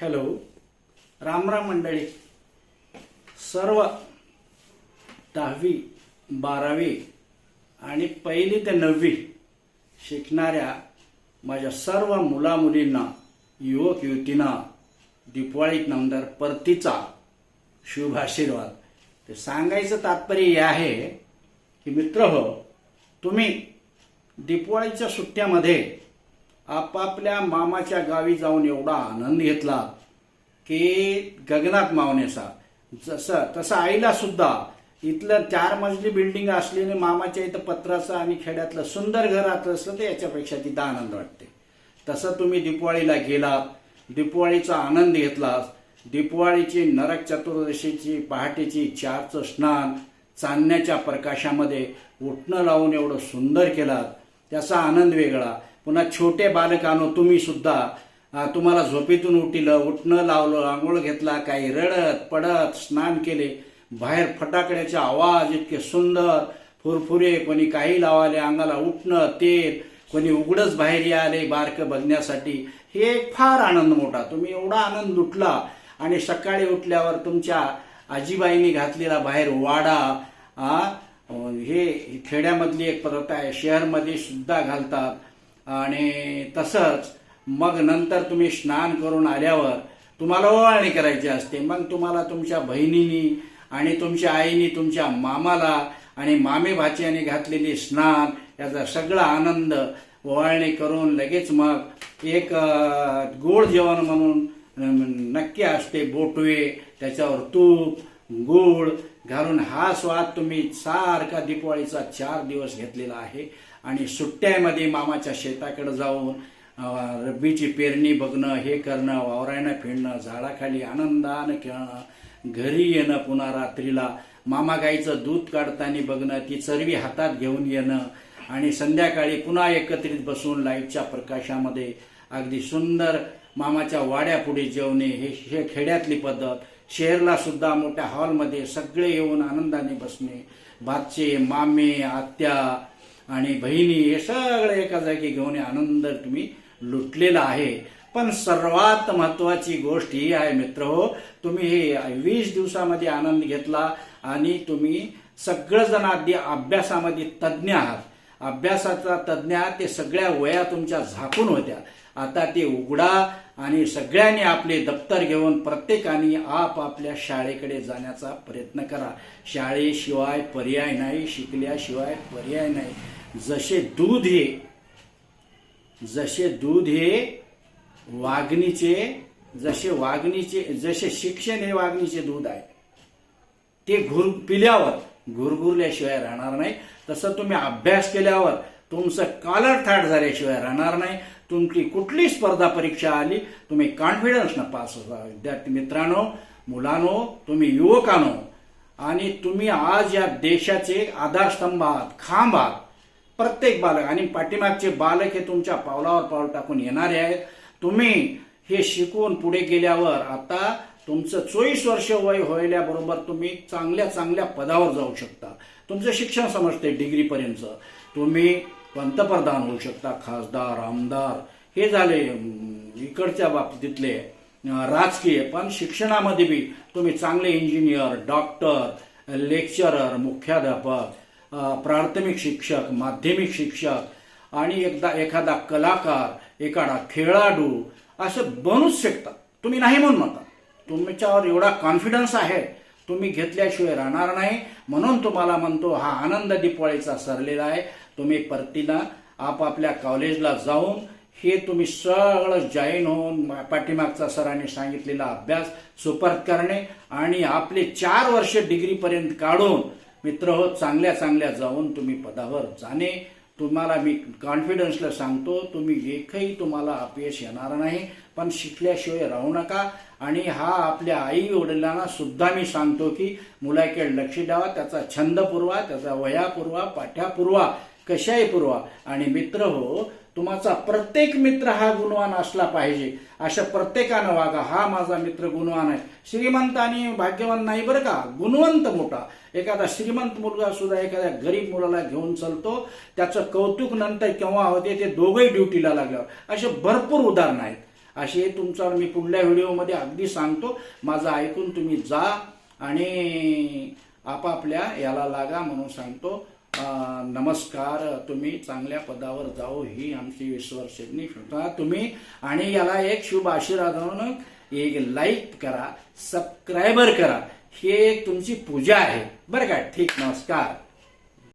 Hello रामराम मंडळी. सर्व दहावी बारावी आणि पहिली ते नववी शिकणाऱ्या माझ्या सर्व मुलामुलींना युवक युवतींना दिपवाळीत नामदार परतीचा शुभ आशीर्वाद. ते सांगायचं तात्पर्य हे आहे की मित्र हो तुम्ही दिपवाळीच्या सुट्ट्यामध्ये आपापल्या मामाच्या गावी जाऊन एवढा आनंद घेतला की गगनात मावण्याचा जसं तसं आईला सुद्धा. इथलं चार मजली बिल्डिंग असलेले मामाच्या इथं पत्राचं आणि खेड्यातलं सुंदर घर आता असलं तर याच्यापेक्षा तिथं आनंद वाटते. तसं तुम्ही दिपवाळीला गेलात दिपवाळीचा आनंद घेतला दिपवाळीची नरक चतुर्दशीची पहाटेची चारचं स्नान चांदण्याच्या प्रकाशामध्ये उठणं लावून एवढं सुंदर केलात. त्याचा आनंद वेगळा. पुन्हा छोटे बालकानो तुम्ही सुद्धा. तुम्हाला झोपेतून उठिलं उठणं लावलं आंघोळ घेतला काही रडत पडत स्नान केले. बाहेर फटाकड्याचे आवाज इतके सुंदर फुरफुरे कोणी काही लावाले अंगाला उठणं तेल कोणी उघडच बाहेर आले बारकं बघण्यासाठी. हे एक फार आनंद मोठा. तुम्ही एवढा आनंद उठला आणि सकाळी उठल्यावर तुमच्या आजीबाईंनी घातलेला बाहेर वाडा हे खेड्यामधली एक पदार्थ आहे. शहरमध्ये सुद्धा घालतात. आणि तसंच मग नंतर तुम्ही स्नान करून आल्यावर तुम्हाला ओवाळणी करायची असते. मग तुम्हाला तुमच्या बहिणीनी आणि तुमच्या आईनी तुमच्या मामाला आणि मामे भाच्याने घातलेली स्नान याचा सगळा आनंद ओवाळणी करून लगेच मग एक गोड जेवण म्हणून नक्की असते बोटवे त्याच्यावर तूप गूळ घालून हा स्वाद तुम्ही सारखा दिपवाळीचा चार दिवस घेतलेला आहे. आणि सुट्ट्यामध्ये मामाच्या शेताकडे जाऊन रब्बीची पेरणी बघणं हे करणं वावरायनं फिरणं झाडाखाली आनंदानं खेळणं घरी येणं पुन्हा रात्रीला मामा गाईचं दूध काढताना बघणं ती चरवी हातात घेऊन येणं आणि संध्याकाळी पुन्हा एकत्रित बसून लाईटच्या प्रकाशामध्ये अगदी सुंदर मामाच्या वाड्यापुढे जेवणे हे हे खेड्यातली पद्धत. शहरला सुद्धा मोठ्या हॉलमध्ये सगळे येऊन आनंदाने बसणे. बादचे मामे आत्या आणि बहिणी हे सगळे एका जागी घेऊन आनंद तुम्ही लुटलेला आहे. पण सर्वात महत्वाची गोष्ट ही आहे मित्र हो तुम्ही हे वीस दिवसामध्ये आनंद घेतला आणि तुम्ही सगळेजण अगदी अभ्यासामध्ये तज्ज्ञ आहात. अभ्यासाचा तज्ज्ञ ते सगळ्या वया तुमच्या झाकून होत्या. आता ते उघडा आणि सगळ्यांनी आपले दप्तर घेऊन प्रत्येकाने आपापल्या शाळेकडे जाण्याचा प्रयत्न करा. शाळेशिवाय पर्याय नाही शिकल्याशिवाय पर्याय नाही. जसे दूध हे जसे दूध हे वाघणीचे जसे वाघणीचे जसे शिक्षण हे वाघणीचे दूध आहे ते घुर पिल्यावर गुरगुरल्याशिवाय राहणार नाही. तसं तुम्ही अभ्यास केल्यावर तुमचं कालर थाट झाल्याशिवाय राहणार नाही. तुमची कुठली स्पर्धा परीक्षा आली तुम्ही कॉन्फिडन्सनं पास होता. विद्यार्थी मित्रांनो मुलांनो तुम्ही युवकांनो आणि तुम्ही आज या देशाचे आधारस्तंभ आहात खांब आहात. प्रत्येक बालक आणि पाठीमागचे बालक हे तुमच्या पावलावर पाऊल टाकून येणारे आहेत. तुम्ही हे शिकून पुढे गेल्यावर आता तुमचं चोवीस वर्ष वय व्हायल्याबरोबर तुम्ही चांगल्या चांगल्या पदावर जाऊ शकता. तुमचं शिक्षण समजते डिग्रीपर्यंत तुम्ही पंतप्रधान होऊ शकता खासदार आमदार. हे झाले इकडच्या बाबतीतले राजकीय. पण शिक्षणामध्ये बी तुम्ही चांगले इंजिनियर डॉक्टर लेक्चरर मुख्याध्यापक प्राथमिक शिक्षक माध्यमिक शिक्षक आणि एकदा एखादा कलाकार एखादा खेळाडू असं बनूच शकता. तुम्ही नाही म्हणून म्हणता. तुमच्यावर एवढा कॉन्फिडन्स आहे तुम्ही घेतल्याशिवाय राहणार नाही. म्हणून तुम्हाला म्हणतो हा आनंद दिपवाळीचा सरलेला आहे. तुम्ही परतीला आपापल्या कॉलेजला जाऊन हे तुम्ही सगळं जॉईन होऊन पाठीमागचा सरांनी सांगितलेला अभ्यास सुपर्त करणे आणि आपले चार वर्ष डिग्रीपर्यंत काढून मित्र हो चांगल्या चांगल्या जाऊन तुम्ही पदावर जाणे. तुम्हाला मी कॉन्फिडन्सला सांगतो तुम्ही एकही तुम्हाला अपयश येणार नाही पण शिकल्याशिवाय राहू नका. आणि हा आपल्या आई वडिलांना सुद्धा मी सांगतो की मुलाकडे लक्ष द्यावा त्याचा छंद पुरवा त्याचा वया पुरवा पाठ्या पुरवा कशाही पुरवा. आणि मित्र हो तुमचा प्रत्येक मित्र हा गुणवान असला पाहिजे. अशा प्रत्येकानं वागा हा माझा मित्र गुणवान आहे. श्रीमंत आणि भाग्यवान नाही बरं का? गुणवंत मोठा. एखादा श्रीमंत मुलगा सुद्धा एखाद्या गरीब मुलाला घेऊन चालतो. त्याचं कौतुक नंतर केव्हा होते ते दोघंही ड्युटीला लागल्यावर. असे भरपूर उदाहरणं आहेत. असे तुमचा मी पुढल्या व्हिडिओमध्ये अगदी सांगतो. माझं ऐकून तुम्ही जा आणि आपापल्या याला लागा म्हणून सांगतो. नमस्कार तुम्ही चांगल्या पदावर जाओ ही आमची विश्वासनी तुम्ही आणि याला एक शुभ आशीर्वाद म्हणून एक लाईक करा सबस्क्रायबर करा. ही एक तुमची पूजा आहे. बरं का? ठीक नमस्कार.